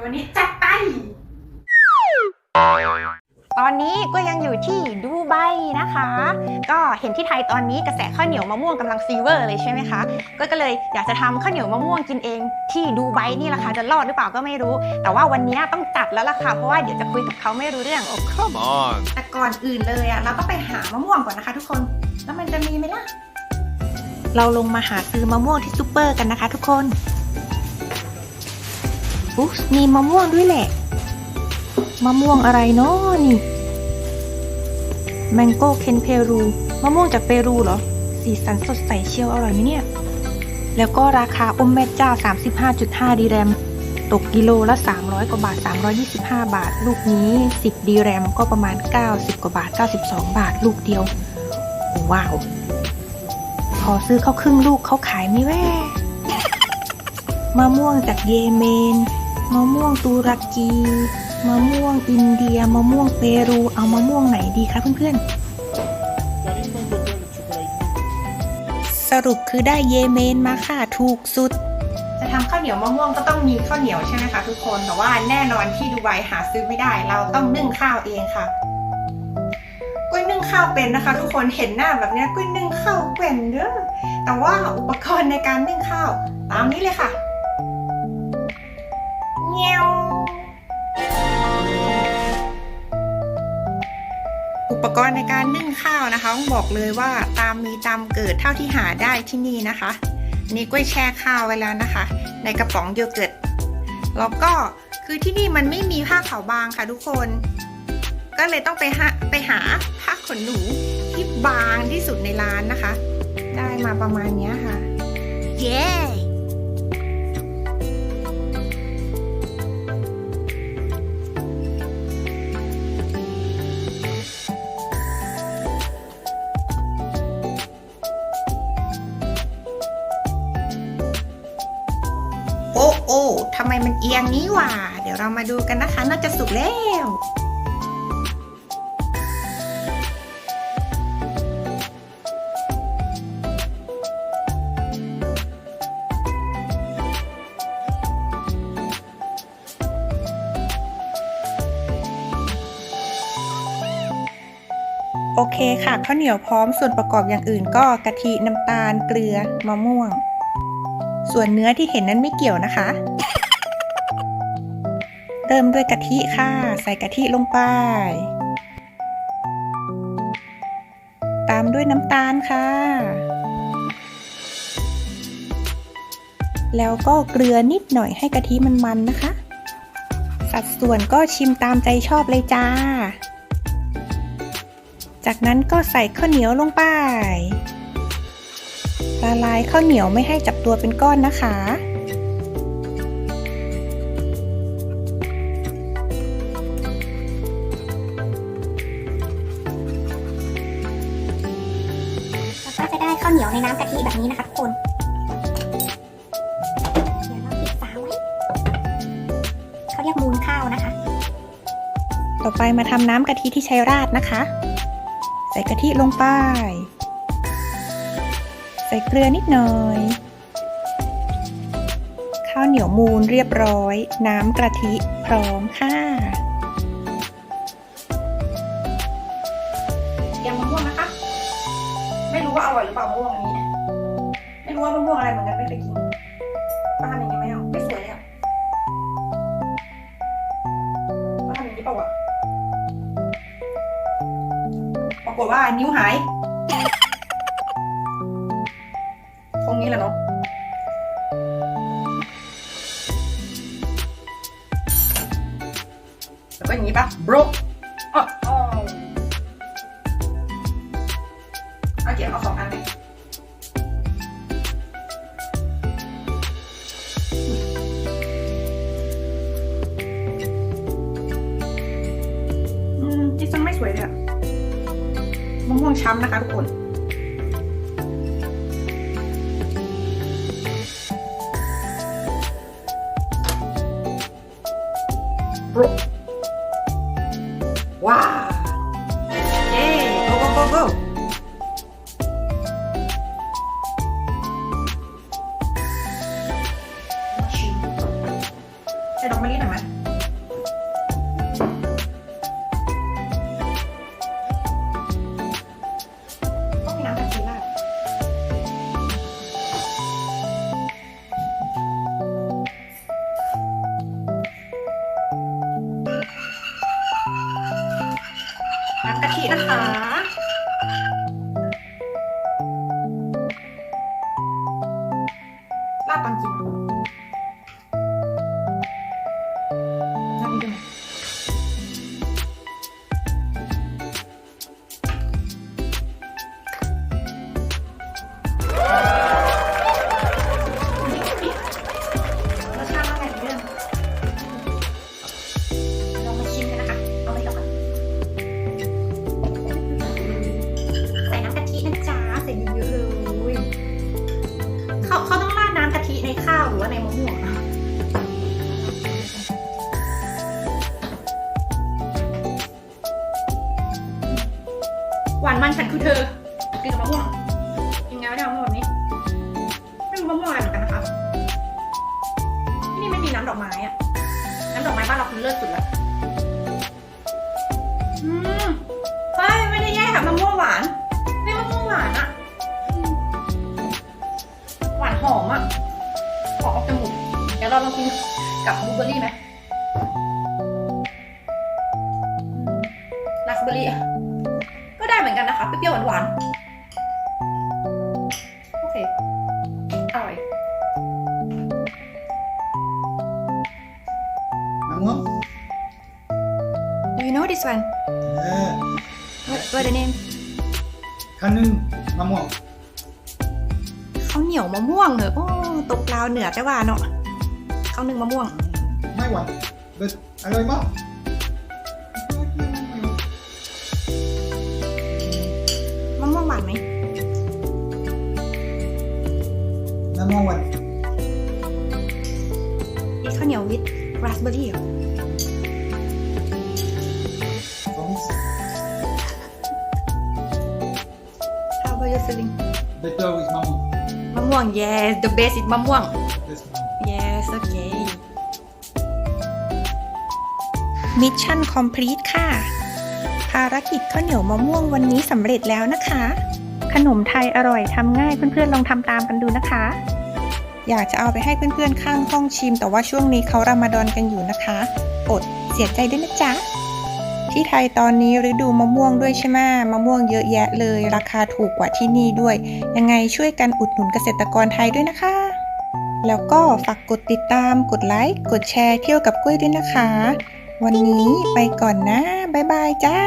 เดี๋ยววันนี้จัดไป ตอนนี้ก็ยังอยู่ที่ดูไบนะคะ ก็เห็นที่ไทยตอนนี้กระแสข้าวเหนียวมะม่วงกำลังฟีเวอร์เลยใช่ไหมคะก็ก็เลยอยากจะทำข้าวเหนียวมะม่วงกินเองที่ดูไบนี่แหละค่ะจะรอดหรือเปล่าก็ไม่รู้ แต่ว่าวันนี้ต้องจัดแล้วล่ะค่ะเพราะว่าเดี๋ยวจะคุยกับเขาไม่รู้เรื่อง Oh, come on. แต่ก่อนอื่นเลยอะเราก็ไปหามะม่วงก่อนนะคะทุกคน แล้วมันจะมีไหมล่ะ เราลงมาหาซื้อมะม่วงที่ซูเปอร์กันนะคะทุกคน อุ๊ยมีมะม่วงด้วยแหละ มะม่วงอะไรเนาะนี่ แมงโก้เคนเพรู มะม่วงจากเปรูเหรอ สีสันสดใสเชียวอร่อยไหมเนี่ย แล้วก็ราคาอมแม่เจ้า 35.5 ดีแรม ตกกิโลละ 300 กว่าบาท 325 บาท ลูกนี้ 10 ดีแรมก็ประมาณ 90 กว่าบาท 92 บาท ลูกเดียว ว้าว พอซื้อเขาครึ่งลูกเขาขายไม่แว่มะม่วงจากเยเมน มะม่วงตุรกี มะม่วงอินเดีย มะม่วงเปรู เอามะม่วงไหนดีคะเพื่อนๆ สรุปคือได้เยเมนมาค่ะถูกสุด จะทำข้าวเหนียวมะม่วงก็ต้องมีข้าวเหนียวใช่ไหมคะทุกคน แต่ว่าแน่นอนที่ดูไบหาซื้อไม่ได้ เราต้องนึ่งข้าวเองค่ะกุ้ยนึ่งข้าวเป็นนะคะ ทุกคนเห็นหน้าแบบนี้กุ้ยนึ่งข้าวเป็นเด้อแต่ว่าอุปกรณ์ในการนึ่งข้าว ตามนี้เลยค่ะ ในการนึ่งข้าวนะคะต้องบอกเลยว่าตามมีตามเกิดเท่าที่หาได้ที่นี่นะคะนี่กล้วยแช่ข้าวไว้แล้วนะคะ ในกระป๋องโยเกิร์ตแล้วก็คือที่นี่มันไม่มีผ้าขาวบางค่ะทุกคน ก็เลยต้องไปหาไปหาผ้าขนหนูที่บางที่สุดในร้านนะคะ ได้มาประมาณนี้ค่ะำไมมันเอียงนี้วะเดี๋ยวเรามาดูกันนะคะ น่าจะสุกแล้ว โอเคค่ะข้าวเหนียวพร้อมส่วนประกอบอย่างอื่นก็กะทิน้ำตาลเกลือมะม่วง ส่วนเนื้อที่เห็นนั้นไม่เกี่ยวนะคะ เริ่มด้วยกะทิค่ะ ใส่กะทิลงไป ตามด้วยน้ำตาลค่ะ แล้วก็เกลือนิดหน่อยให้กะทิมันมันๆนะคะ สัดส่วนก็ชิมตามใจชอบเลยจ้า จากนั้นก็ใส่ข้าวเหนียวลงไปละลายข้าวเหนียวไม่ให้จับตัวเป็นก้อนนะคะ ในน้ำกะทิแบบนี้นะคะทุกคนเดี๋ยวเราปิดฝาไว้เขาเรียกมูลข้าวนะคะ ต่อไปมาทำน้ำกะทิที่ใช้ราดนะคะ ใส่กะทิลงไป ใส่เกลือนิดหน่อย ข้าวเหนียวมูนเรียบร้อย น้ำกะทิพร้อมค่ะ รู้ว่าอร่อยหรือเปล่ามะม่วงอันนี้ ไม่รู้ว่ามะม่วงอะไรเหมือนกันไม่เคยกินป้าทำอย่างนี้ไหมอะไม่สวยเลยอะป้าทำอย่างนี้เปล่าวะปรากฏว่านิ้วหายตรงนี้แหละเนาะแล้วก็อย่างนี้ปะ bro มะม่วงช้ำนะคะทุกคนว้าวเย้ go go go go กะทินะคะ หวานมันฉันคือเธอ กินกับมะม่วงกินไงวะเนี่ยมะม่วงแบบนี้ไม่รู้มะม่วงอะไรเหมือนกันนะคะที่นี่ไม่มีน้ำดอกไม้อะน้ำดอกไม้บ้านเราคือเลิศสุดละอืมเฮ้ยไม่ได้แย่ค่ะมะม่วงหวานไม่มะม่วงหวานอะหวานหอมอะหอมออกจมูกเดี๋ยวเราลองกินกับบลูเบอร์รี่ไหมราสเบอร์รี่ เหมือนกันนะคะเปรี้ยวๆหวานๆโอเคอร่อยมะม่วง Do you know this one เออ What what the name ข้าวนึ่งมะม่วงข้าวเหนียวมะม่วงเหรอโอ้ตกลาวเหนือแต่ว่าเนาะข้าวนึ่งมะม่วง ไม่หวานเด็ดอร่อยมาก How about you feeling better with มะม่วงมะม่วง yes the best is มะม่วง Yes มะม่วง yes okay มิชชั่นคอมพลีทค่ะ ภารกิจข้าวเหนียวมะม่วงวันนี้สำเร็จแล้วนะคะ ขนมไทยอร่อยทำง่ายเพื่อนๆลองทำตามกันดูนะคะ อยากจะเอาไปให้เพื่อนๆข้างห้องชิม แต่ว่าช่วงนี้เขารามฎอนกันอยู่นะคะ อดเสียใจด้วยนะจ๊ะ ที่ไทยตอนนี้ฤดูมะม่วงด้วยใช่ไหมมะม่วงเยอะแยะเลย ราคาถูกกว่าที่นี่ด้วย ยังไงช่วยกันอุดหนุนเกษตรกรไทยด้วยนะคะ แล้วก็ฝากกดติดตาม กดไลค์ กดแชร์เที่ยวกับกล้วยด้วยนะคะ วันนี้ไปก่อนนะ บ๊ายบายจ้า